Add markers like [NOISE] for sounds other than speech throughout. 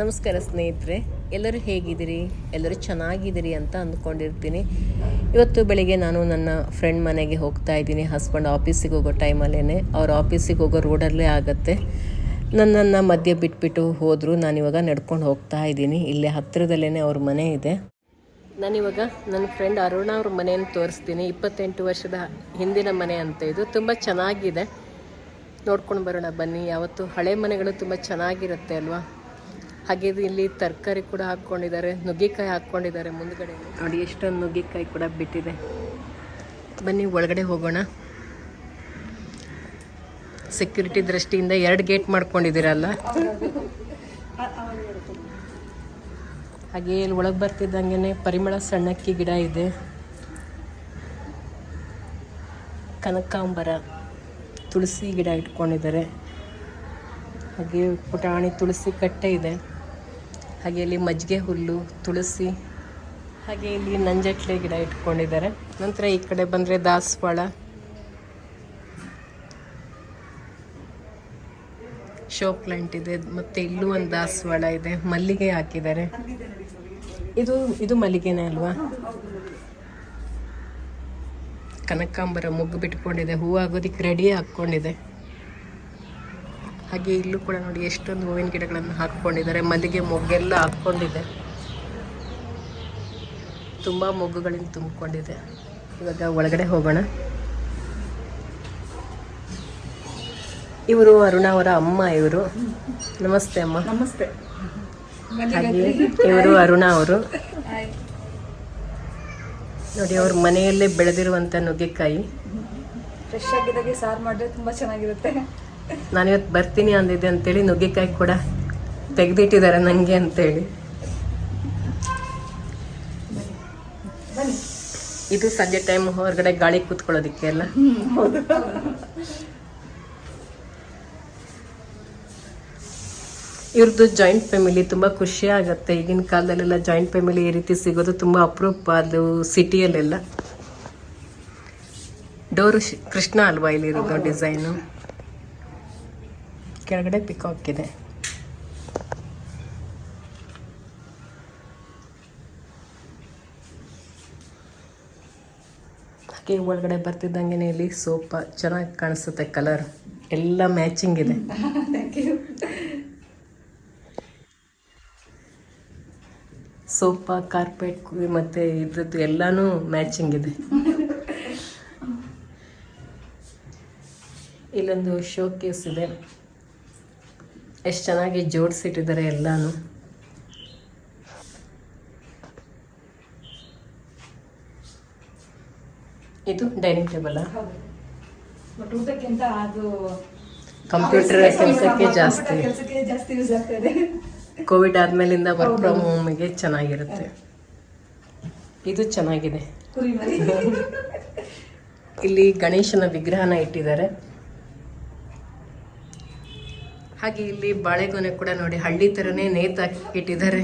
ನಮಸ್ಕಾರ ಸ್ನೇಹಿತರೆ, ಎಲ್ಲರೂ ಹೇಗಿದ್ದೀರಿ? ಎಲ್ಲರೂ ಚೆನ್ನಾಗಿದ್ದೀರಿ ಅಂತ ಅಂದ್ಕೊಂಡಿರ್ತೀನಿ. ಇವತ್ತು ಬೆಳಿಗ್ಗೆ ನಾನು ನನ್ನ ಫ್ರೆಂಡ್ ಮನೆಗೆ ಹೋಗ್ತಾ ಇದ್ದೀನಿ. ಹಸ್ಬೆಂಡ್ ಆಫೀಸಿಗೆ ಹೋಗೋ ಟೈಮಲ್ಲೇ ಅವ್ರ ಆಫೀಸಿಗೆ ಹೋಗೋ ರೋಡಲ್ಲೇ ಆಗುತ್ತೆ. ನನ್ನನ್ನು ಮಧ್ಯೆ ಬಿಟ್ಬಿಟ್ಟು ಹೋದರು. ನಾನಿವಾಗ ನಡ್ಕೊಂಡು ಹೋಗ್ತಾ ಇದ್ದೀನಿ. ಇಲ್ಲೇ ಹತ್ತಿರದಲ್ಲೇ ಅವ್ರ ಮನೆ ಇದೆ. ನಾನಿವಾಗ ನನ್ನ ಫ್ರೆಂಡ್ ಅರುಣ ಅವ್ರ ಮನೆಯನ್ನು ತೋರಿಸ್ತೀನಿ. ಇಪ್ಪತ್ತೆಂಟು ವರ್ಷದ ಹಿಂದಿನ ಮನೆ ಅಂತ ಇದು. ತುಂಬ ಚೆನ್ನಾಗಿದೆ. ನೋಡ್ಕೊಂಡು ಬರೋಣ ಬನ್ನಿ. ಯಾವತ್ತು ಹಳೆ ಮನೆಗಳು ತುಂಬ ಚೆನ್ನಾಗಿರುತ್ತೆ ಅಲ್ವಾ? ಹಾಗೆ ಇಲ್ಲಿ ತರಕಾರಿ ಕೂಡ ಹಾಕ್ಕೊಂಡಿದ್ದಾರೆ ನುಗ್ಗೆಕಾಯಿ ಹಾಕ್ಕೊಂಡಿದ್ದಾರೆ ಮುಂದ್ಗಡೆ ನೋಡಿ ಎಷ್ಟೊಂದು ನುಗ್ಗೆಕಾಯಿ ಕೂಡ ಬಿಟ್ಟಿದೆ. ಬನ್ನಿ ಒಳಗಡೆ ಹೋಗೋಣ. ಸೆಕ್ಯೂರಿಟಿ ದೃಷ್ಟಿಯಿಂದ ಎರಡು ಗೇಟ್ ಮಾಡ್ಕೊಂಡಿದ್ದೀರಲ್ಲ? ಹಾಗೆ ಇಲ್ಲಿ ಒಳಗೆ ಬರ್ತಿದ್ದಂಗೆ ಪರಿಮಳ ಸಣ್ಣಕ್ಕಿ ಗಿಡ ಇದೆ. ಕನಕಾಂಬರ ತುಳಸಿ ಗಿಡ ಇಟ್ಕೊಂಡಿದ್ದಾರೆ. ಹಾಗೆ ಪುಟಾಣಿ ತುಳಸಿ ಕಟ್ಟೆ ಇದೆ. ಹಾಗೆ ಇಲ್ಲಿ ಮಜ್ಜಿಗೆ ಹುಲ್ಲು, ತುಳಸಿ, ಹಾಗೆ ಇಲ್ಲಿ ನಂಜಟ್ಲೆ ಗಿಡ ಇಟ್ಕೊಂಡಿದ್ದಾರೆ. ನಂತರ ಈ ಕಡೆ ಬಂದರೆ ದಾಸವಾಳ. ಶೋ ಪ್ಲಾಂಟ್ ಇದೆ, ಮತ್ತೆ ಇಲ್ಲೂ ಒಂದು ದಾಸವಾಳ ಇದೆ, ಮಲ್ಲಿಗೆ ಹಾಕಿದ್ದಾರೆ. ಇದು ಇದು ಮಲ್ಲಿಗೆನೇ ಅಲ್ವಾ? ಕನಕಾಂಬರ ಮುಗ್ಗು ಬಿಟ್ಕೊಂಡಿದೆ ಹೂವು ಆಗೋದಿಕ್ಕೆ ರೆಡಿ ಹಾಕ್ಕೊಂಡಿದೆ. ಹಾಗೆ ಇಲ್ಲೂ ಕೂಡ ನೋಡಿ ಎಷ್ಟೊಂದು ಹೂವಿನ ಗಿಡಗಳನ್ನು ಹಾಕ್ಕೊಂಡಿದ್ದಾರೆ. ಮಲ್ಲಿಗೆ ಮೊಗ್ಗೆಲ್ಲ ಹಾಕ್ಕೊಂಡಿದೆ. ತುಂಬ ಮೊಗ್ಗುಗಳಿಂದ ತುಂಬಿಕೊಂಡಿದೆ. ಇವಾಗ ಒಳಗಡೆ ಹೋಗೋಣ. ಇವರು ಅರುಣ ಅವರ ಅಮ್ಮ ಇವರು. ನಮಸ್ತೆ ಅಮ್ಮ. ನಮಸ್ತೆ. ಹಾಗೆ ಇವರು ಅರುಣ ಅವರು. ನೋಡಿ ಅವ್ರ ಮನೆಯಲ್ಲೇ ಬೆಳೆದಿರುವಂಥ ನುಗ್ಗೆಕಾಯಿ. ಫ್ರೆಶ್ ಆಗಿದ್ದಾಗೆ ಸಾರು ಮಾಡಿದ್ರೆ ತುಂಬಾ ಚೆನ್ನಾಗಿರುತ್ತೆ. ನಾನಿವತ್ತು ಬರ್ತೀನಿ ಅಂದಿದ್ದೆ ಅಂತೇಳಿ ನುಗ್ಗೆಕಾಯಿ ಕೂಡ ತೆಗೆದಿಟ್ಟಿದ್ದಾರೆ ನನಗೆ ಅಂತೇಳಿ. ಇದು ಸಂಜೆ ಟೈಮ್ ಹೊರಗಡೆ ಗಾಳಿ ಕೂತ್ಕೊಳ್ಳೋದಿಕ್ಕೆ ಎಲ್ಲ ಇವ್ರದ್ದು ಜಾಯಿಂಟ್ ಫ್ಯಾಮಿಲಿ ತುಂಬ ಖುಷಿ ಆಗುತ್ತೆ. ಈಗಿನ ಕಾಲದಲ್ಲೆಲ್ಲ ಜಾಯಿಂಟ್ ಫ್ಯಾಮಿಲಿ ಈ ರೀತಿ ಸಿಗೋದು ತುಂಬ ಅಪರೂಪ ಅದು ಸಿಟಿಯಲ್ಲೆಲ್ಲ ಡೋರು ಕೃಷ್ಣ ಅಲ್ವಾ ಇಲ್ಲಿರೋದು ಡಿಸೈನು ಕೆಳಗಡೆ ಪಿಕಾಕ್ ಇದೆ. ಹಾಗೆ ಒಳಗಡೆ ಬರ್ತಿದ್ದಂಗೆ ಇಲ್ಲಿ ಸೋಪ ಚೆನ್ನಾಗಿ ಕಾಣಿಸುತ್ತೆ ಕಲರ್ ಎಲ್ಲ ಮ್ಯಾಚಿಂಗ್ ಇದೆ. [LAUGHS] ಸೋಫಾ ಕಾರ್ಪೆಟ್ ಮತ್ತೆ ಇದ್ರದ್ದು ಎಲ್ಲಾನು ಮ್ಯಾಚಿಂಗ್ ಇದೆ. [LAUGHS] ಇಲ್ಲೊಂದು ಶೋ ಕೇಸ್ ಇದೆ. ಎಷ್ಟು ಚೆನ್ನಾಗಿ ಜೋಡಿಸಿಟ್ಟಿದ್ದಾರೆ ಎಲ್ಲಾನು. ಇದು ಡೈನಿಂಗ್ ಟೇಬಲ್ ಹೌದು. ಬಟ್ ಊಟಕ್ಕಿಂತ ಅದು ಕಂಪ್ಯೂಟರ್ ಕೆಲಸಕ್ಕೆ ಜಾಸ್ತಿ. ಕೆಲಸಕ್ಕೆ ಜಾಸ್ತಿ ಯೂಸ್ ಆಗ್ತದೆ. ಕೋವಿಡ್ ಆದ್ಮೇಲಿಂದ ವರ್ಕ್ ಫ್ರಮ್ ಹೋಮ್ಗೆ ಚೆನ್ನಾಗಿರುತ್ತೆ. ಇದು ಚೆನ್ನಾಗಿದೆ. ಇಲ್ಲಿ ಗಣೇಶನ ವಿಗ್ರಹನ ಇಟ್ಟಿದ್ದಾರೆ. ಹಾಗೆ ಇಲ್ಲಿ ಬಾಳೆಗೊನೆ ಕೂಡ ನೋಡಿ ಹಳ್ಳಿ ಥರನೇ ನೇತಾಕಿ ಇಟ್ಟಿದ್ದಾರೆ.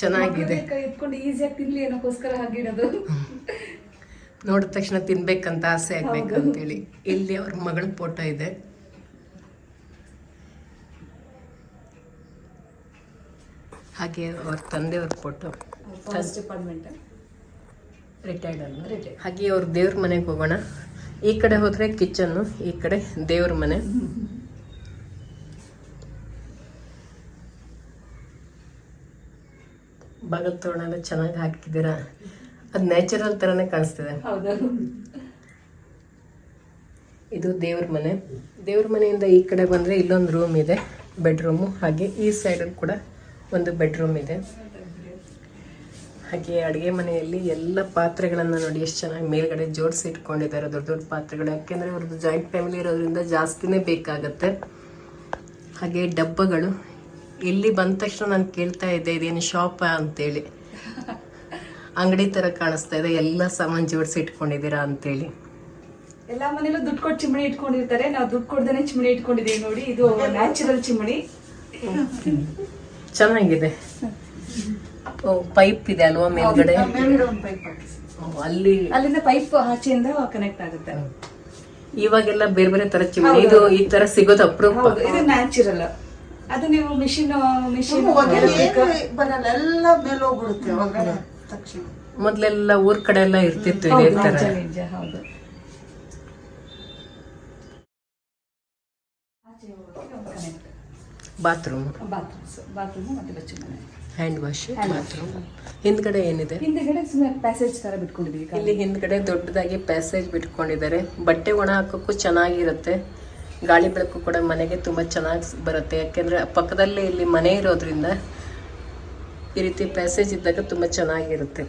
ಚೆನ್ನಾಗಿದೆ. ಕೈ ಎತ್ಕೊಂಡು ಈಸಿಯಾಗಿ ತಿನ್ಲಿ ಅನ್ನೋಕ್ಕೋಸ್ಕರ ಹಾಗಿಡೋದು ನೋಡಿದ ತಕ್ಷಣ ತಿನ್ಬೇಕಂತ ಆಸೆ ಆಗ್ಬೇಕು ಅಂತೇಳಿ ಇಲ್ಲಿ ಅವ್ರ ಮಗಳ ಫೋಟೋ ಇದೆ. ಹಾಗೆ ಅವ್ರ ತಂದೆಯವ್ರ ಫೋಟೋ ಫಾರೆಸ್ಟ್ ಡಿಪಾರ್ಟ್ಮೆಂಟ್ ರಿಟೈರ್ಡ್ ಅಲ್ಲ. ಹಾಗೆ ಅವ್ರ ದೇವ್ರ ಮನೆಗೆ ಹೋಗೋಣ. ಈ ಕಡೆ ಹೋದ್ರೆ ಕಿಚನ್ನು ಈ ಕಡೆ ದೇವ್ರ ಮನೆ. ಬಾಗಲ್ ತೋರಣ ಚೆನ್ನಾಗಿ ಹಾಕಿದ್ದೀರಾ ಅದು ನ್ಯಾಚುರಲ್ ಥರನೇ ಕಾಣಿಸ್ತಿದೆ. ಇದು ದೇವ್ರ ಮನೆ. ದೇವ್ರ ಮನೆಯಿಂದ ಈ ಕಡೆ ಬಂದರೆ ಇಲ್ಲೊಂದು ರೂಮ್ ಇದೆ ಬೆಡ್ರೂಮು ಹಾಗೆ ಈ ಸೈಡಲ್ಲಿ ಕೂಡ ಒಂದು ಬೆಡ್ರೂಮ್ ಇದೆ. ಹಾಗೆ ಅಡುಗೆ ಮನೆಯಲ್ಲಿ ಎಲ್ಲ ಪಾತ್ರೆಗಳನ್ನು ನೋಡಿ ಎಷ್ಟು ಚೆನ್ನಾಗಿ ಮೇಲ್ಗಡೆ ಜೋಡಿಸಿ ಇಟ್ಕೊಂಡಿದ್ದಾರೆ ದೊಡ್ಡ ದೊಡ್ಡ ಪಾತ್ರೆಗಳು. ಯಾಕೆಂದರೆ ಅವ್ರದ್ದು ಜಾಯಿಂಟ್ ಫ್ಯಾಮಿಲಿ ಇರೋದ್ರಿಂದ ಜಾಸ್ತಿನೇ ಬೇಕಾಗತ್ತೆ. ಹಾಗೆ ಡಬ್ಬಗಳು ಇಲ್ಲಿ ಬಂದ ತಕ್ಷಣ ನಾನು ಕೇಳ್ತಾ ಇದ್ದೆ ಇದೇನು ಶಾಪ ಅಂತೇಳಿ. ಅಂಗಡಿ ಥರ ಕಾಣಿಸ್ತಾ ಇದೆ ಎಲ್ಲ ಸಾಮಾನು ಜೋಡಿಸಿ ಇಟ್ಕೊಂಡಿದ್ದೀರಾ ಅಂತೇಳಿ. ಎಲ್ಲಾ ಮನೇಲೂ ದುಡ್ಡು ಕೊಟ್ಟು ಚಿಮಣಿ ಇಟ್ಕೊಂಡಿರ್ತಾರೆ. ನಾವು ದುಡ್ಡು ಕೊಡ್ದೇನೆ ಚಿಮಣಿ ಇಟ್ಕೊಂಡಿದ್ದೀವಿ ನೋಡಿ ಇದು ನ್ಯಾಚುರಲ್ ಚಿಮಣಿ ಚೆನ್ನಾಗಿದೆ. ಪೈಪ್ ಇದೆ ಅಲ್ವಾ ಮೇಲ್ಗಡೆ? ಅಲ್ಲಿ ಅಲ್ಲಿಂದ ಪೈಪ್ ಆಚೆಯಿಂದ ಕನೆಕ್ಟ್ ಆಗುತ್ತೆ. ಇವಾಗೆಲ್ಲ ಬೇರೆ ಬೇರೆ ತರ ಚಿಮಣಿ ಇದು ಈ ತರ ಸಿಗೋದು ಅಪರೂಪ. ಇದು ನ್ಯಾಚುರಲ್ ಅದು ನೀವು ಮಿಷಿನ್ ಮಿಷಿನ್ ಬರಲ್ಲ ಎಲ್ಲ ಮೇಲೆ ಹೋಗ್ಬಿಡುತ್ತೆ ಒಳಗಡೆ ತಕ್ಷಣ. ಮೊದ್ಲೆಲ್ಲ ಊರ್ ಕಡೆ ಎಲ್ಲ ಇರ್ತಿತ್ತು ಇದೇ ತರ. ನಿಜ ಹೌದು. ಬಾತ್ರೂಮ್ ಬಾತ್ರೂಮ್ಸ್ ಬಾತ್ರೂಮ್ ಮತ್ತೆ ಬಚ್ಚು ಮನೆ. ಹ್ಯಾಂಡ್ ವಾಶ್ ಬಾತ್ರೂಮ್ ಹಿಂದ್ಗಡೆ ಏನಿದೆ? ಹಿಂದ್ಗಡೆ ಸುಮ್ಮನೆ ಪ್ಯಾಸೇಜ್ ತರ ಬಿಟ್ಕೊಂಡಿದೀವಿ ಇಲ್ಲಿ ಹಿಂದ್ಗಡೆ ದೊಡ್ಡದಾಗಿ ಪ್ಯಾಸೇಜ್ ಬಿಟ್ಕೊಂಡಿದ್ದಾರೆ. ಬಟ್ಟೆ ಒಣ ಹಾಕೋಕ್ಕೂ ಚೆನ್ನಾಗಿರುತ್ತೆ. ಗಾಳಿ ಬೆಳಕು ಕೂಡ ಮನೆಗೆ ತುಂಬ ಚೆನ್ನಾಗಿ ಬರುತ್ತೆ. ಯಾಕೆಂದ್ರೆ ಪಕ್ಕದಲ್ಲೇ ಇಲ್ಲಿ ಮನೆ ಇರೋದ್ರಿಂದ ಈ ರೀತಿ ಪ್ಯಾಸೇಜ್ ಇದ್ದಾಗ ತುಂಬ ಚೆನ್ನಾಗಿರುತ್ತೆ.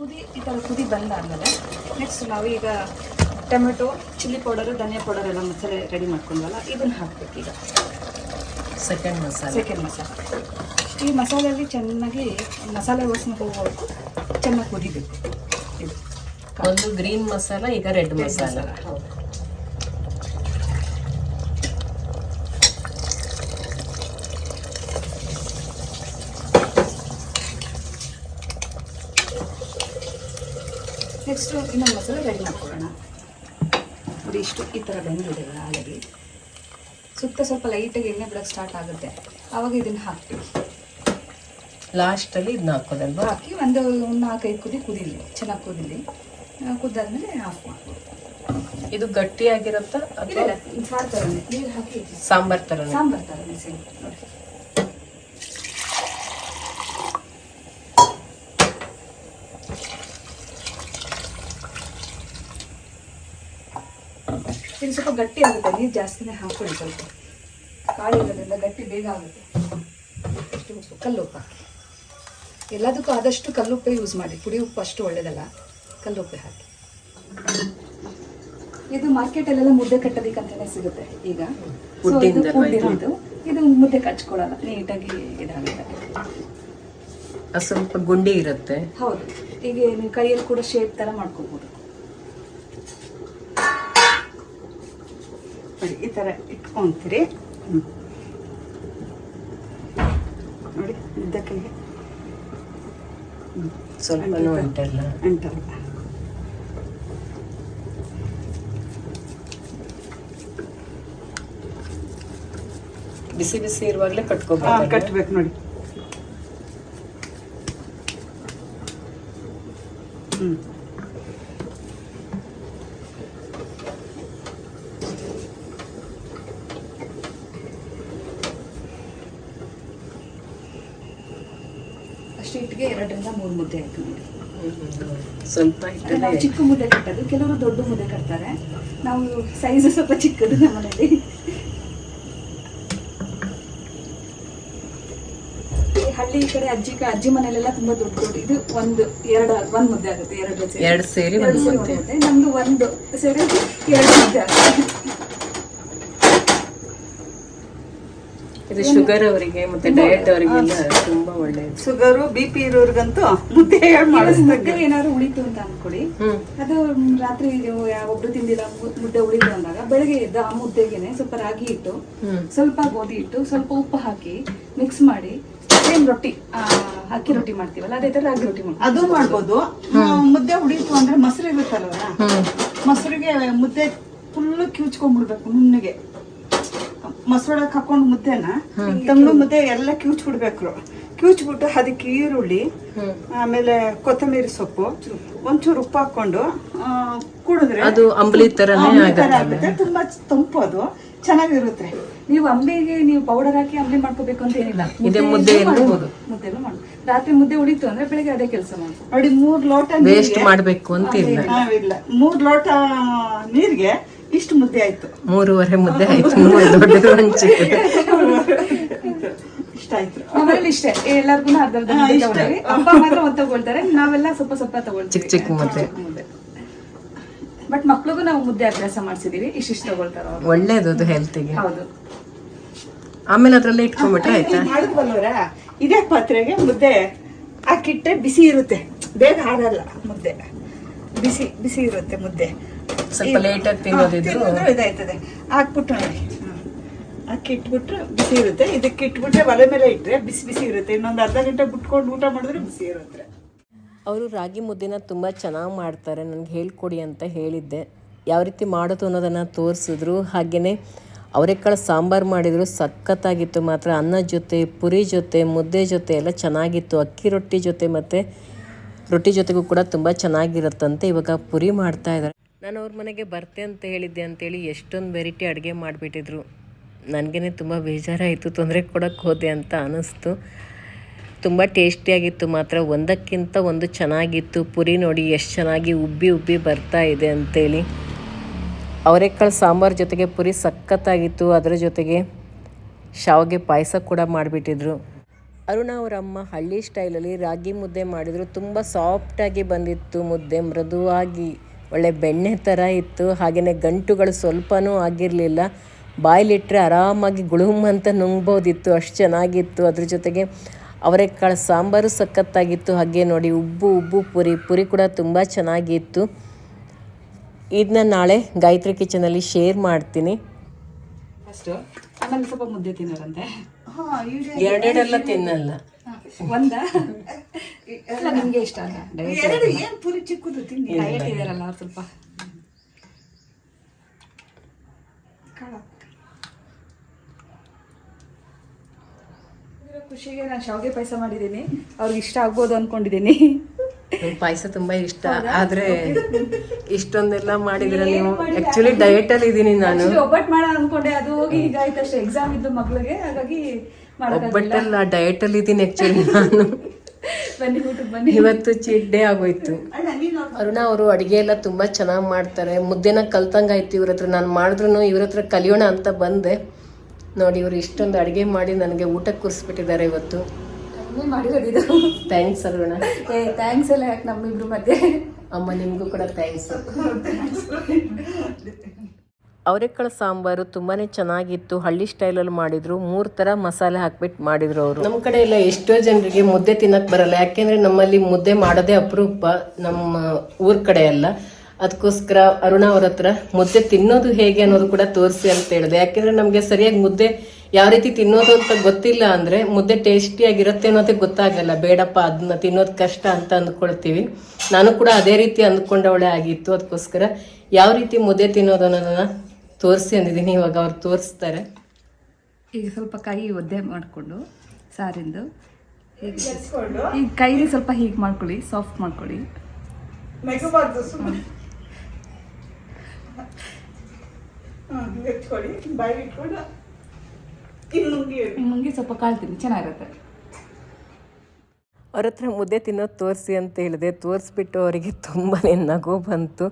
ಕುದಿ ಈ ಥರ ಕುದಿ ಬಂದಾದಮೇಲೆ ನೆಕ್ಸ್ಟ್ ನಾವು ಈಗ ಟೊಮೆಟೊ ಚಿಲ್ಲಿ ಪೌಡರು ಧನಿಯಾ ಪೌಡರ್ ಎಲ್ಲ ಮಸಾಲೆ ರೆಡಿ ಮಾಡ್ಕೊಂಡ್ವಲ್ಲ ಇದನ್ನು ಹಾಕ್ಬೇಕು ಈಗ. ಸೆಕೆಂಡ್ ಮಸಾಲೆ. ಸೆಕೆಂಡ್ ಮಸಾಲೆ. ಈ ಮಸಾಲೆಯಲ್ಲಿ ಚೆನ್ನಾಗಿ ಮಸಾಲೆ ವಾಸನೆ ಹೋಗೋವರೆಗೂ ಚೆನ್ನಾಗಿ ಕುದಿಬೇಕು. ಇದು. ಒಂದು ಗ್ರೀನ್ ಮಸಾಲ ಈಗ ರೆಡ್ ಮಸಾಲ ಹೌದು. ನೆಕ್ಸ್ಟು ಇನ್ನೊಂದು ಮಸಾಲೆ ರೆಡಿ ಮಾಡ್ಕೊಳ್ಳೋಣ. ನೋಡಿ ಇಷ್ಟು ಈ ಥರ ಬೆಂದಿದೆ ಆಲ್ರೆಡಿ ಸುತ್ತ ಸ್ವಲ್ಪ ಲೈಟಾಗಿ ಎಣ್ಣೆ ಬಿಡೋಕ್ಕೆ ಸ್ಟಾರ್ಟ್ ಆಗುತ್ತೆ. ಆವಾಗ ಇದನ್ನು ಹಾಕ್ತೀವಿ ಲಾಸ್ಟಲ್ಲಿ ಇದನ್ನ ಹಾಕೋದಲ್ವಾ? ಹಾಕಿ ಒಂದು ನಾಲ್ಕೈದು ಕುದಿ ಕುದಿಲಿ ಚೆನ್ನಾಗಿ ಕುದಿಲಿ. ಕುದ್ದಾದ್ಮೇಲೆ ಆಫ್ ಮಾಡ್ಬೋದು. ಇದು ಗಟ್ಟಿಯಾಗಿರುತ್ತಾ ಸಾರು ಥರನೇ ನೀರು ಹಾಕಿ ಸಾಂಬಾರು ಥರ ಸಾಂಬಾರು ಥರನೇ ಸೇಮ್ ನೋಡಿ ಇದು ಸ್ವಲ್ಪ ಗಟ್ಟಿ ಆಗುತ್ತೆ ನೀರು ಜಾಸ್ತಿನೇ ಹಾಕೊಳ್ಳಿ ಸ್ವಲ್ಪ. ಕಾಳು ಇರೋದ್ರಿಂದ ಗಟ್ಟಿ ಬೇಗ ಆಗುತ್ತೆ. ಅಷ್ಟು ಉಪ್ಪು ಕಲ್ಲುಪ್ಪ ಎಲ್ಲದಕ್ಕೂ ಆದಷ್ಟು ಕಲ್ಲುಪ್ಪೆ ಯೂಸ್ ಮಾಡಿ. ಪುಡಿ ಉಪ್ಪು ಅಷ್ಟು ಒಳ್ಳೇದಲ್ಲ ಕಲ್ಲುಪ್ಪೆ ಹಾಕಿ. ಇದು ಮಾರ್ಕೆಟಲ್ಲೆಲ್ಲ ಮುದ್ದೆ ಕಟ್ಟೋದಕ್ಕಂತಾನೆ ಸಿಗುತ್ತೆ ಈಗ. ಇದು ಇದು? ಮುದ್ದೆ ಕಚ್ಕೊಳ್ಳಲ್ಲ ನೀಟಾಗಿ ಇದಾಗುತ್ತೆ. ಸ್ವಲ್ಪ ಗುಂಡಿ ಇರುತ್ತೆ. ಹೌದು. ಈಗ ನೀವು ಕೈಯಲ್ಲಿ ಕೂಡ ಶೇಪ್ ತರ ಮಾಡ್ಕೋಬಹುದು ನೋಡಿ ಈ ಥರ ಇಟ್ಕೊತೀರಿ. ನೋಡಿ ಉದ್ದಕ್ಕೆ ಸ್ವಲ್ಪ ಅಂಟಲ್ಲ ಅಂಟಲ್ಲ ಬಿಸಿ ಬಿಸಿ ಇರುವಾಗಲೇ ಕಟ್ಕೋಬೇಕು ಕಟ್ಬೇಕು ನೋಡಿ. ಇಟ್ಟಿಗೆ ಎರಡರಿಂದ ಮೂರು ಮುದ್ದೆ ಆಯ್ತು ನೋಡಿ ಸ್ವಲ್ಪ ನಾವು ಚಿಕ್ಕ ಮುದ್ದೆ ಕಟ್ಟೋದು ಕೆಲವರು ದೊಡ್ಡ ಮುದ್ದೆ ಕಟ್ತಾರೆ. ನಾವು ಸೈಜ್ ಸ್ವಲ್ಪ ಚಿಕ್ಕದು ನಮ್ಮನೇಲಿ ಈ ಹಳ್ಳಿ ಕಡೆ ಅಜ್ಜಿ ಅಜ್ಜಿ ಮನೇಲೆಲ್ಲ ತುಂಬಾ ದೊಡ್ಡ ದೊಡ್ಡ ಇದು ಒಂದು ಎರಡು ಒಂದ್ ಮುದ್ದೆ ಆಗುತ್ತೆ ಎರಡು ಸೇರಿ. ಎರಡು ಸೇರಿ ಎರಡು ಸೇರಿ ನಮ್ದು ಒಂದು ಸೇರಿ ಎರಡು ಮುದ್ದೆ ಆಗುತ್ತೆ. ಇದು ಶುಗರ್ ಅವರಿಗೆ ಮತ್ತೆ ಡಯಟ್ ಅವರಿಗೆಲ್ಲ ತುಂಬಾ ಒಳ್ಳೆಯದು ಶುಗರು ಬಿ ಪಿ ಇರೋರ್ಗಂತೂ ಮುದ್ದೆ ಮುದ್ದೆ ಏನಾದ್ರು ಉಳಿತು ಅಂತ ಅನ್ಕೊಳ್ಳಿ ಅದು ರಾತ್ರಿ ನೀವು ಯಾ- ಒಬ್ರು ತಿಂದಿಲ್ಲ ಮುದ್ದೆ ಉಳಿತು ಅಂದಾಗ ಬೆಳಗ್ಗೆ ಎದ್ದು ಆ ಮುದ್ದೆಗೆನೆ ಸ್ವಲ್ಪ ರಾಗಿ ಹಿಟ್ಟು ಸ್ವಲ್ಪ ಗೋಧಿ ಹಿಟ್ಟು ಸ್ವಲ್ಪ ಉಪ್ಪು ಹಾಕಿ ಮಿಕ್ಸ್ ಮಾಡಿ ಸೇಮ್ ರೊಟ್ಟಿ ಆ, ಅಕ್ಕಿ ರೊಟ್ಟಿ ಮಾಡ್ತೀವಲ್ಲ ಅದೇ ತರ ರಾಗಿ ರೊಟ್ಟಿ ಮಾಡ್ತೀವಿ. ಅದು ಮಾಡ್ಬೋದು. ಮುದ್ದೆ ಉಳಿತು ಅಂದ್ರೆ ಮೊಸರು ಇರುತ್ತಲ್ವ ಮೊಸರಿಗೆ ಮುದ್ದೆ ಫುಲ್ ಕಿವುಚ್ಕೊಂಡ್ಬಿಡ್ಬೇಕು ನುಣ್ಣಗೆ. ಮೊಸರೊಳಗೆ ಹಾಕೊಂಡ್ ಮುದ್ದೆನ ತಮ್ಮ ಮುದ್ದೆ ಎಲ್ಲ ಕಿವುಚ್ ಬಿಡ್ಬೇಕು ಕಿವುಚ್ಬಿಟ್ಟು ಅದಕ್ಕೆ ಈರುಳ್ಳಿ ಆಮೇಲೆ ಕೊತ್ತಂಬರಿ ಸೊಪ್ಪು ಒಂಚೂರು ಉಪ್ಪು ಹಾಕೊಂಡು ಕುಡಿದ್ರೆ ಅದು ಅಂಬಲಿ ತರನೇ ಆಗುತ್ತೆ ತುಂಬಾ ತಂಪು ಅದು. ಚೆನ್ನಾಗಿರುತ್ತೆ. ನೀವು ಅಂಬಿಗೆ ನೀವು ಪೌಡರ್ ಹಾಕಿ ಅಂಬಲಿ ಮಾಡ್ಕೋಬೇಕು ಅಂತ ಏನಿಲ್ಲ. ಇದೇ ಮುದ್ದೆ ಮಾಡ್ಬೋದು. ಮುದ್ದೆನೂ ಮಾಡ್ಬೋದು. ರಾತ್ರಿ ಮುದ್ದೆ ಉಳಿತು ಅಂದ್ರೆ ಬೆಳಿಗ್ಗೆ ಅದೇ ಕೆಲಸ ಮಾಡ್ಬೋದು. ನೋಡಿ ಮೂರ್ ಲೋಟ ವೇಸ್ಟ್ ಮಾಡ್ಬೇಕು ಅಂತ ಇಲ್ಲ. ಮೂರ್ ಲೋಟ ನೀರಿಗೆ ಇಷ್ಟು ಮುದ್ದೆ ಆಯ್ತು. ಮೂರುವರೆ ಮುದ್ದೆ ಆಯ್ತು ಮೂರು ದೊಡ್ಡದು ಒಂದು ಚಿಕ್ಕದು ಇಷ್ಟ ಆಯ್ತು. ಆಮೇಲೆ ಇಷ್ಟೇ. ಎಲ್ಲರಿಗೂ ಅರ್ಧ ಅರ್ಧ ಮುದ್ದೆ ತಗೊಳ್ತೀವಿ ಅಪ್ಪ ಮಾತ್ರ ಒಂದ್ ತಗೊಳ್ತಾರೆ ನಾವೆಲ್ಲ ಸ್ವಲ್ಪ ಸ್ವಲ್ಪ ತಗೊಳ್ತೀವಿ. ಚಿಕ್ಕ ಚಿಕ್ಕ ಮುದ್ದೆ. ಮುದ್ದೆ. ಬಟ್ ಮಕ್ಳಿಗೂ ನಾವು ಮುದ್ದೆ ಅಭ್ಯಾಸ ಮಾಡ್ಸಿದೀವಿ ಇಷ್ಟಿಷ್ಟು ತಗೊಳ್ತಾರ ಅವ್ರು. ಒಳ್ಳೇದು ಅದು ಹೆಲ್ತಿಗೆ ಹೌದು. ಆಮೇಲೆ ಅದ್ರಲ್ಲೇ ಇಟ್ಕೊಂಡ್ಬಿಟ್ರೆ ಆಯ್ತಾ? ಮಾಡಿದ್ವಲ್ವರ ಇದೇ ಪಾತ್ರೆಗೆ ಮುದ್ದೆ ಹಾಕಿಟ್ರೆ ಬಿಸಿ ಇರುತ್ತೆ. ಬೇಗ ಹಾರಲ್ಲ ಮುದ್ದೆ. ಬಿಸಿ ಬಿಸಿ ಇರುತ್ತೆ ಮುದ್ದೆ. ಸ್ವಲ್ಪ ಲೇಟಾಗಿ ತಿನ್ನೋದಿದ್ರು. ತಿನ್ನೋದು ಇದಾಯ್ತದೆ. ಹಾಕ್ಬಿಟ್ಟು ನೋಡಿ. ಅಕ್ಕಿ ಇಟ್ಬಿಟ್ರೆ ಬಿಸಿ ಇರುತ್ತೆ. ಇದಕ್ಕೆ ಇಟ್ಬಿಟ್ರೆ ಒಲೆ ಮೇಲೆ ಇಟ್ಟರೆ ಬಿಸಿ ಬಿಸಿ ಇರುತ್ತೆ. ಇನ್ನೊಂದು ಅರ್ಧ ಗಂಟೆ ಬಿಟ್ಕೊಂಡು ಊಟ ಮಾಡಿದ್ರೆ ಬಿಸಿ ಇರುತ್ತೆ. ಅವರು ರಾಗಿ ಮುದ್ದೆನ ತುಂಬ ಚೆನ್ನಾಗಿ ಮಾಡ್ತಾರೆ. ನನಗೆ ಹೇಳ್ಕೊಡಿ ಅಂತ ಹೇಳಿದ್ದೆ. ಯಾವ ರೀತಿ ಮಾಡೋದು ಅನ್ನೋದನ್ನು ತೋರಿಸಿದ್ರು. ಹಾಗೆಯೇ ಅವರೆಕಾಳು ಸಾಂಬಾರು ಮಾಡಿದ್ರು. ಸಖತ್ತಾಗಿತ್ತು ಮಾತ್ರ. ಅನ್ನ ಜೊತೆ ಪುರಿ ಜೊತೆ ಮುದ್ದೆ ಜೊತೆ ಎಲ್ಲ ಚೆನ್ನಾಗಿತ್ತು. ಅಕ್ಕಿ ರೊಟ್ಟಿ ಜೊತೆ ಮತ್ತು ರೊಟ್ಟಿ ಜೊತೆಗೂ ಕೂಡ ತುಂಬ ಚೆನ್ನಾಗಿರುತ್ತಂತೆ ಇವಾಗ ಪುರಿ ಮಾಡ್ತಾ ಇದ್ದಾರೆ. ನಾನು ಅವ್ರ ಮನೆಗೆ ಬರ್ತೆ ಅಂತ ಹೇಳಿದ್ದೆ ಅಂತೇಳಿ ಎಷ್ಟೊಂದು ವೆರೈಟಿ ಅಡುಗೆ ಮಾಡಿಬಿಟ್ಟಿದ್ರು. ನನಗೇ ತುಂಬ ಬೇಜಾರಾಯಿತು, ತೊಂದರೆ ಕೊಡೋಕ್ಕೆ ಹೋದೆ ಅಂತ ಅನ್ನಿಸ್ತು ತುಂಬ ಟೇಸ್ಟಿಯಾಗಿತ್ತು ಮಾತ್ರ ಒಂದಕ್ಕಿಂತ ಒಂದು ಚೆನ್ನಾಗಿತ್ತು. ಪುರಿ ನೋಡಿ ಎಷ್ಟು ಚೆನ್ನಾಗಿ ಉಬ್ಬಿ ಉಬ್ಬಿ ಬರ್ತಾ ಇದೆ ಅಂತೇಳಿ. ಅವರೆಕಾಳು ಸಾಂಬಾರು ಜೊತೆಗೆ ಪುರಿ ಸಖತ್ತಾಗಿತ್ತು, ಅದರ ಜೊತೆಗೆ ಶಾವಿಗೆ ಪಾಯಸ ಕೂಡ ಮಾಡಿಬಿಟ್ಟಿದ್ರು. ಅರುಣ ಅವರಮ್ಮ ಹಳ್ಳಿ ಸ್ಟೈಲಲ್ಲಿ ರಾಗಿ ಮುದ್ದೆ ಮಾಡಿದರು. ತುಂಬ ಸಾಫ್ಟಾಗಿ ಬಂದಿತ್ತು ಮುದ್ದೆ, ಮೃದುವಾಗಿ. ಒಳ್ಳೆ ಬೆಣ್ಣೆ ಥರ ಇತ್ತು. ಹಾಗೆಯೇ ಗಂಟುಗಳು ಸ್ವಲ್ಪನೂ ಆಗಿರಲಿಲ್ಲ. ಬಾಯಲ್ಲಿಟ್ಟರೆ ಆರಾಮಾಗಿ ಗುಳುಮ್ ಅಂತ ನುಂಗ್ಬೋದಿತ್ತು. ಅಷ್ಟು ಚೆನ್ನಾಗಿತ್ತು. ಅದ್ರ ಜೊತೆಗೆ ಅವರೆಕಾಳು ಸಾಂಬಾರು ಸಖತ್ತಾಗಿತ್ತು. ಹಾಗೆ ನೋಡಿ ಉಬ್ಬು ಉಬ್ಬು ಪುರಿ ಪುರಿ ಕೂಡ ತುಂಬ ಚೆನ್ನಾಗಿತ್ತು. ಇದನ್ನ ನಾಳೆ ಗಾಯತ್ರಿ ಕಿಚನಲ್ಲಿ ಶೇರ್ ಮಾಡ್ತೀನಿ. ಫಸ್ಟು ಆಮೇಲೆ ಸ್ವಲ್ಪ ಮುದ್ದೆ ತಿನ್ನೋರಂತೆ. ಎರಡೆರಡೆಲ್ಲ ತಿನ್ನಲ್ಲ. ಒಂದ? ನಿಮ್ಗೆ ಇಷ್ಟ ಅಲ್ಲ? ಎರಡು ಏನ್ ಪುರಿ ಚಿಕ್ಕದು ತಿನ್ನಿ? ಡಯಟ್ ಇದಾರಲ್ಲ ಅವ್ರು ಸ್ವಲ್ಪ. ಖುಷಿಗೆ ನಾನು ಶಾವಿಗೆ ಪಾಯಸ ಮಾಡಿದ್ದೀನಿ. ಅವ್ರಿಗೆ ಇಷ್ಟ ಆಗ್ಬೋದು ಅನ್ಕೊಂಡಿದ್ದೀನಿ. ನಂಗೆ ಪಾಯಸ ತುಂಬಾ ಇಷ್ಟ. ಆದ್ರೆ [LAUGHS] ಇಷ್ಟೊಂದೆಲ್ಲ ಮಾಡಿದ್ರೆ ನೀವು ಆಕ್ಚುಲಿ ಡಯಟ್ ಅಲ್ಲಿ ಇದ್ದೀನಿ ನಾನು. ಒಬ್ಬಟ್ಟು ಮಾಡೋಣ ಅನ್ಕೊಂಡೆ. ಅದು ಹೋಗಿ ಹೀಗಾಯ್ತು ಅಷ್ಟೇ. ಎಕ್ಸಾಮ್ ಇದ್ದು ಮಗಳಿಗೆ. ಹಾಗಾಗಿ ಒಬ್ಬಟ್ಟಲ್ಲ ಡಯಟ್ ಅಲ್ಲಿ ಇದ್ದೀನಿ ಆಕ್ಚುಲಿ ನಾನು. [LAUGHS] ಇವತ್ತು ಚೀಟ್ ಡೇ ಆಗೋಯ್ತು. ಅರುಣ ಅವರು ಅಡಿಗೆ ಎಲ್ಲ ತುಂಬ ಚೆನ್ನಾಗಿ ಮಾಡ್ತಾರೆ. ಮುದ್ದೆನ ಕಲ್ತಂಗಾಯ್ತು ಇವ್ರ ಹತ್ರ. ನಾನು ಮಾಡಿದ್ರು ಇವ್ರ ಹತ್ರ ಕಲಿಯೋಣ ಅಂತ ಬಂದೆ. ನೋಡಿ ಇವರು ಇಷ್ಟೊಂದು ಅಡುಗೆ ಮಾಡಿ ನನಗೆ ಊಟಕ್ಕೆ ಕೂರಿಸ್ಬಿಟ್ಟಿದ್ದಾರೆ ಇವತ್ತು. ಕಮ್ಮಿ ಮಾಡಿರೋದು ಇದು. ಥ್ಯಾಂಕ್ಸ್ ಅರುಣ. ಏ ಥ್ಯಾಂಕ್ಸ್ ಎಲ್ಲ ಯಾಕೆ ನಮ್ಮಿಬ್ರು ಮಧ್ಯೆ? ಅಮ್ಮ ನಿಮಗೂ ಕೂಡ ಥ್ಯಾಂಕ್ಸ್ ಅವರೆಕಾಳು ಸಾಂಬಾರು ತುಂಬಾ ಚೆನ್ನಾಗಿತ್ತು. ಹಳ್ಳಿ ಸ್ಟೈಲಲ್ಲಿ ಮಾಡಿದ್ರು. ಮೂರು ಥರ ಮಸಾಲೆ ಹಾಕ್ಬಿಟ್ಟು ಮಾಡಿದ್ರು ಅವರು. ನಮ್ಮ ಕಡೆ ಎಲ್ಲ ಎಷ್ಟೋ ಜನರಿಗೆ ಮುದ್ದೆ ತಿನ್ನಕ್ಕೆ ಬರಲ್ಲ. ಯಾಕೆಂದ್ರೆ ನಮ್ಮಲ್ಲಿ ಮುದ್ದೆ ಮಾಡೋದೇ ಅಪರೂಪ ನಮ್ಮ ಊರ ಕಡೆ ಎಲ್ಲ ಅದಕ್ಕೋಸ್ಕರ ಅರುಣ ಅವ್ರ ಹತ್ರ ಮುದ್ದೆ ತಿನ್ನೋದು ಹೇಗೆ ಅನ್ನೋದು ಕೂಡ ತೋರಿಸಿ ಅಂತ ಹೇಳಿದೆ. ಯಾಕೆಂದ್ರೆ ನಮಗೆ ಸರಿಯಾಗಿ ಮುದ್ದೆ ಯಾವ ರೀತಿ ತಿನ್ನೋದು ಅಂತ ಗೊತ್ತಿಲ್ಲ ಅಂದ್ರೆ ಮುದ್ದೆ ಟೇಸ್ಟಿಯಾಗಿರುತ್ತೆ ಅನ್ನೋದೇ ಗೊತ್ತಾಗಲ್ಲ. ಬೇಡಪ್ಪ ಅದನ್ನ ತಿನ್ನೋದು ಕಷ್ಟ ಅಂತ ಅಂದ್ಕೊಳ್ತೀವಿ. ನಾನು ಕೂಡ ಅದೇ ರೀತಿ ಅಂದ್ಕೊಂಡವಳೆ ಆಗಿತ್ತು. ಅದಕ್ಕೋಸ್ಕರ ಯಾವ ರೀತಿ ಮುದ್ದೆ ತಿನ್ನೋದು ಅನ್ನೋದನ್ನ ತೋರಿಸಿ ಅಂದಿದ್ದೀನಿ. ಇವಾಗ ಅವ್ರು ತೋರಿಸ್ತಾರೆ. ಈಗ ಸ್ವಲ್ಪ ಕೈ ಒದ್ದೆ ಮಾಡಿಕೊಂಡು ಸಾರಿಂದು. ಹೀಗೆ ಈಗ ಕೈಲಿ ಸ್ವಲ್ಪ ಹೀಗೆ ಮಾಡ್ಕೊಳ್ಳಿ ಸಾಫ್ಟ್ ಮಾಡ್ಕೊಳ್ಳಿ. ಎತ್ಕೊಳ್ಳಿ ಬಾಯಿ ಇಟ್ಕೊಂಡು. ಇನ್ನು ಮುಂಗಿ ಸ್ವಲ್ಪ ಕಾಳ್ತೀನಿ ಚೆನ್ನಾಗಿರುತ್ತೆ. ಅವ್ರ ಹತ್ರ ಮುದ್ದೆ ತಿನ್ನೋದು ತೋರಿಸಿ ಅಂತ ಹೇಳಿದೆ. ತೋರಿಸ್ಬಿಟ್ಟು ಅವರಿಗೆ ತುಂಬಾ ನಗು ಬಂತು.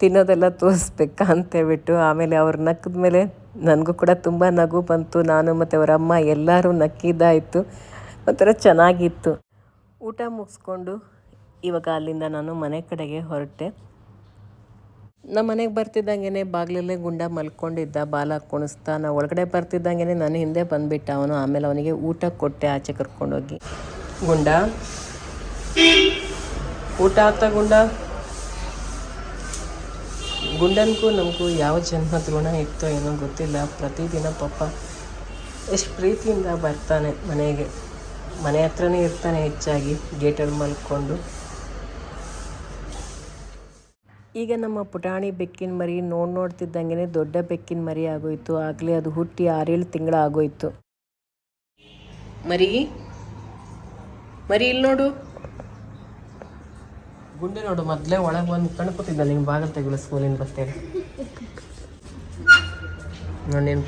ತಿನ್ನೋದೆಲ್ಲ ತೋರಿಸ್ಬೇಕಾ ಅಂತ ಹೇಳ್ಬಿಟ್ಟು ಆಮೇಲೆ ಅವ್ರು ನಕ್ಕದ ಮೇಲೆ ನನಗೂ ಕೂಡ ತುಂಬ ನಗು ಬಂತು. ನಾನು ಮತ್ತು ಅವರ ಅಮ್ಮ ಎಲ್ಲರೂ ನಕ್ಕಿದ್ದಾಯಿತು. ಒಂಥರ ಚೆನ್ನಾಗಿತ್ತು. ಊಟ ಮುಗಿಸ್ಕೊಂಡು ಇವಾಗ ಅಲ್ಲಿಂದ ನಾನು ಮನೆ ಕಡೆಗೆ ಹೊರಟೆ. ನಮ್ಮ ಮನೆಗೆ ಬರ್ತಿದ್ದಂಗೆ ಬಾಗಿಲಲ್ಲೇ ಗುಂಡ ಮಲ್ಕೊಂಡಿದ್ದ, ಬಾಲ ಕುಣಿಸ್ತಾ ನಾ ಒಳಗಡೆ ಬರ್ತಿದ್ದಂಗೆ ನಾನು ಹಿಂದೆ ಬಂದುಬಿಟ್ಟ ಅವನು, ಆಮೇಲೆ ಅವನಿಗೆ ಊಟ ಕೊಟ್ಟೆ ಆಚೆ ಕರ್ಕೊಂಡೋಗಿ ಗುಂಡ? ಊಟ ಆಗ್ತಾ ಗುಂಡ? ಗುಂಡನ್ಗೂ ನಮಗೂ ಯಾವ ಜನ್ಮ ಗುಣ ಇತ್ತೋ ಏನೋ ಗೊತ್ತಿಲ್ಲ. ಪ್ರತಿದಿನ ಪಾಪ ಎಷ್ಟು ಪ್ರೀತಿಯಿಂದ ಬರ್ತಾನೆ ಮನೆಗೆ. ಮನೆ ಹತ್ರನೇ ಇರ್ತಾನೆ ಹೆಚ್ಚಾಗಿ ಗೇಟಲ್ಲಿ ಮಲ್ಕೊಂಡು. ಈಗ ನಮ್ಮ ಪುಟಾಣಿ ಬೆಕ್ಕಿನ ಮರಿ ನೋಡಿ ನೋಡ್ತಿದ್ದಂಗೆ ದೊಡ್ಡ ಬೆಕ್ಕಿನ ಮರಿ ಆಗೋಯ್ತು. ಆಗಲೇ ಅದು ಹುಟ್ಟಿ ಆರೇಳು ತಿಂಗಳ ಆಗೋಯ್ತು. ಮರಿ? ಮರಿ ಇಲ್ಲಿ ನೋಡು. ಗುಂಡೆ ನೋಡು ಮೊದಲೇ ಒಳಗೆ ಬಂದು ಕಣ್ಕೋತಿದ್ದ ನಿಂಗೆ ಬಾಗಲ್ ತೆಗಿಲ್ಲ ಸ್ಕೂಲಿಂದ ಬರ್ತೇನೆ. ನಾನೇನು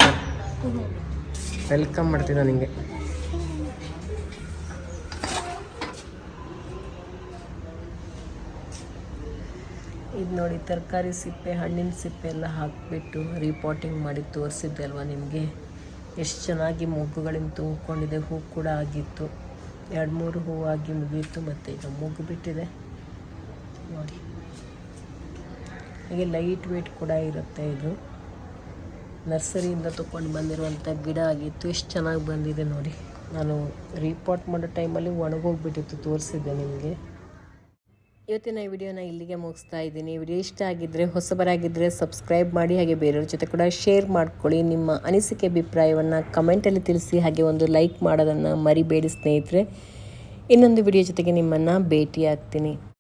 ವೆಲ್ಕಮ್ ಮಾಡ್ತಿದ್ದ ನಿಂಗೆ. ಇದು ನೋಡಿ, ತರಕಾರಿ ಸಿಪ್ಪೆ, ಹಣ್ಣಿನ ಸಿಪ್ಪೆ ಎಲ್ಲ ಹಾಕಿಬಿಟ್ಟು ರಿಪೋರ್ಟಿಂಗ್ ಮಾಡಿ ತೋರಿಸಿದ್ದೆ ಅಲ್ವಾ ನಿಮಗೆ? ಎಷ್ಟು ಚೆನ್ನಾಗಿ ಮೊಗ್ಗುಗಳಿಂದ ತುಂಬಿಕೊಂಡಿದೆ, ಹೂ ಕೂಡ ಆಗಿತ್ತು. ಎರಡು ಮೂರು ಹೂವಾಗಿ ಮುಗಿಯಿತು ಮತ್ತು ಈಗ ಮೊಗ್ಗು ಬಿಟ್ಟಿದೆ. ನೋಡಿ. ಹಾಗೆ ಲೈಟ್ ವೇಟ್ ಕೂಡ ಇರುತ್ತೆ ಇದು. ನರ್ಸರಿಯಿಂದ ತೊಗೊಂಡು ಬಂದಿರುವಂಥ ಗಿಡ ಆಗಿತ್ತು. ಎಷ್ಟು ಚೆನ್ನಾಗಿ ಬಂದಿದೆ ನೋಡಿ. ನಾನು ರಿಪೋರ್ಟ್ ಮಾಡೋ ಟೈಮಲ್ಲಿ ಒಣಗೋಗ್ಬಿಟ್ಟಿತ್ತು, ತೋರಿಸಿದ್ದೆ ನಿಮಗೆ. ಇವತ್ತಿನ ಈ ವಿಡಿಯೋನ ಇಲ್ಲಿಗೆ ಮುಗಿಸ್ತಾ ಇದ್ದೀನಿ. ವಿಡಿಯೋ ಇಷ್ಟ ಆಗಿದ್ದರೆ ಹೊಸಬರಾಗಿದ್ದರೆ ಸಬ್ಸ್ಕ್ರೈಬ್ ಮಾಡಿ, ಹಾಗೆ ಬೇರೆಯವ್ರ ಜೊತೆ ಕೂಡ ಶೇರ್ ಮಾಡ್ಕೊಳ್ಳಿ. ನಿಮ್ಮ ಅನಿಸಿಕೆ, ಅಭಿಪ್ರಾಯವನ್ನು ಕಮೆಂಟಲ್ಲಿ ತಿಳಿಸಿ, ಹಾಗೆ ಒಂದು ಲೈಕ್ ಮಾಡೋದನ್ನು ಮರಿಬೇಡಿ ಸ್ನೇಹಿತರೆ. ಇನ್ನೊಂದು ವಿಡಿಯೋ ಜೊತೆಗೆ ನಿಮ್ಮನ್ನು ಭೇಟಿ ಆಗ್ತೀನಿ